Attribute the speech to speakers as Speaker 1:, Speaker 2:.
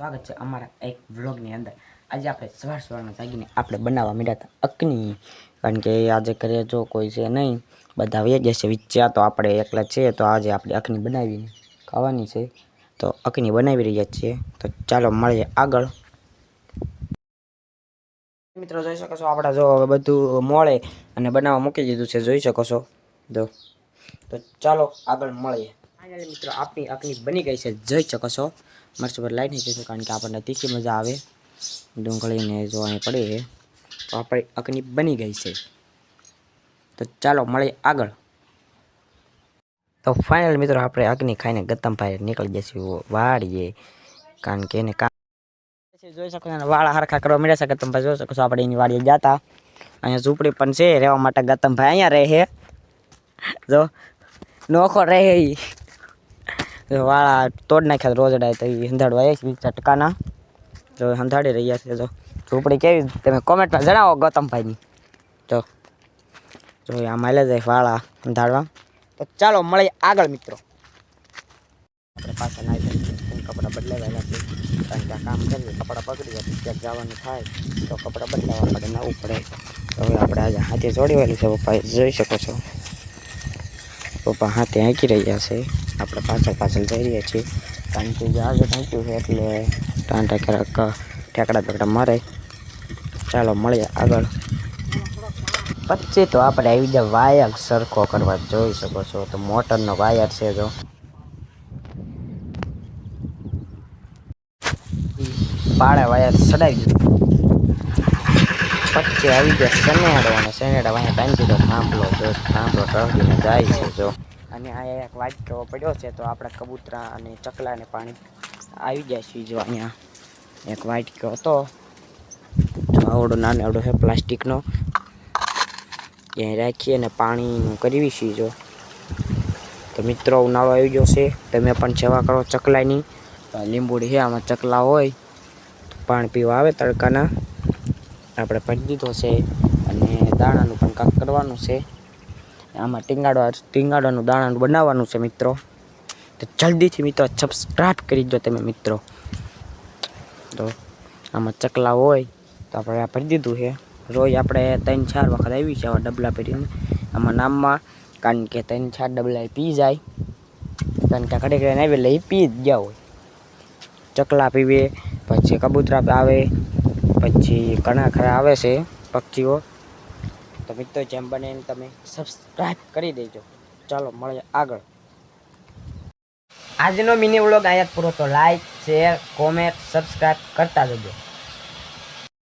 Speaker 1: સ્વાગત છે અમારા એક વ્લોગની અંદર. આજે આપણે સવાર સવારમાં જાગીને આપણે બનાવવા માંડ્યા હતા અકની. કારણ કે આજે ઘરે જો કોઈ છે નહીં, બધા વહી ગયા છે વિચાર તો આપણે એકલા છીએ, તો આજે આપણે અકની બનાવીને ખાવાની છે. તો અકની બનાવી રહ્યા છીએ. તો ચાલો મળીએ આગળ. મિત્રો, જોઈ શકો છો આપણે જો બધું મોળે અને બનાવવા મૂકી દીધું છે. જોઈ શકો છો. જો. તો ચાલો આગળ મળીએ. ફાઇનલી મિત્રો આપણી અકની બની ગઈ છે. જોઈ શકો છો. મરચ પર લાઈ નાખી છે, કારણ કે આપણને તીખી મજા આવે. ડુંગળીને જો અહીં પડી તો આપણી અકની બની ગઈ છે. તો ચાલો મળીએ આગળ. તો ફાઇનલ મિત્રો, આપણે અગ્નિ ખાઈને ગતમભાઈ નીકળી જઈશું વાળીએ કારણ કે એને કામ જોઈ શકો છો વાળા હરખા કરવા મળ્યા છે ગતમભાઈ જોઈ શકો છો, આપણે એની વાડીએ જતા અહીંયા ઝૂંપડી પણ છે, રહેવા માટે ગતમભાઈ અહીંયા રહે જો, નોખો રહે વાળા તોડ નાખ્યા રોજડા તો એ હંધાડવા આવ્યા છે બીજા ટકાના. જો હંધાડી રહ્યા છે, જો. ઝૂંપડી કેવી તમે કોમેન્ટમાં જણાવો ગૌતમભાઈની. જો. જો આ માલે જાય વાળા હંધાડવા. તો ચાલો મળીએ આગળ, મિત્રો. આપણે પાછા નાઈ કપડાં બદલાવેલા છે? કારણ કે આ કામ કરીએ, કપડાં પકડી જાય ક્યાંક જવાનું થાય, તો કપડાં બદલાવવા પડે નવું પડે. તો હવે આપણે આજે હાથે જોડેલી છે પપ્પા જોઈ શકો છો. પપ્પા હાથે હાંકી રહ્યા છે. આપણે પાછળ પાછળ જઈ રહ્યા છીએ. કારણ કે જે આગળ હાંક્યું છે એટલે ટાંટા ક્યારેક ઠેકડા બેકડા મારે. ચાલો મળીએ આગળ. પછી તો આપણે આવી જાય વાયર સરખો કરવા જોઈ શકો છો. તો મોટરનો વાયર છે જો. પાળે વાયર ચડાવી દીધું. પછી આવી ગયા સનેડો અને સનેડા અહીંયા ટાંકી દો થાંભલો, જો થાંભલો ટળીને જાય છે જો. અને આ એક વાટકો પડ્યો છે, તો આપણે કબૂતરા અને ચકલાને પાણી આવી જાય છે જો અહીંયા. એક વાટકો હતો આવડો નાનો આવડો છે પ્લાસ્ટિકનો, ત્યાં રાખીએ અને પાણીનું કરવી છીએ જો. તો મિત્રો, ઉનાળો આવી ગયો છે, તમે પણ સેવા કરો ચકલાની. લીંબુડી છે, આમાં ચકલા હોય પાણી પીવા આવે તડકાના. આપણે પડી દીધો છે અને દાણાનું પણ કાંક કરવાનું છે. આમાં ટીંગાડવા ટીંગાડવાનું, દાણાનું બનાવવાનું છે મિત્રો. તો જલ્દીથી મિત્રો સબસ્ક્રાઈબ કરી દો તમે મિત્રો. તો આમાં ચકલા હોય, તો આપણે આ ભરી દીધું છે. રોજ આપણે ત્રણ ચાર વખત આવી છે આવા ડબલા પહેરીને આમાં નામમાં, કારણ કે ત્રણ ચાર ડબલા પી જાય. કારણ કે ઘડે ઘડે આવી એ પી જ ગયા હોય. ચકલા પીવે, પછી કબૂતરા આવે, પછી ઘણા ખરા આવે છે પક્ષીઓ. તો મિત્રો, જેમ બને એમ તમે સબસ્ક્રાઈબ કરી દેજો. ચાલો, મળીએ આગળ. આજનો મિની વ્લોગ અહીંયા પૂરો તો લાઈક શેર કોમેન્ટ સબસ્ક્રાઈબ કરતા જજો.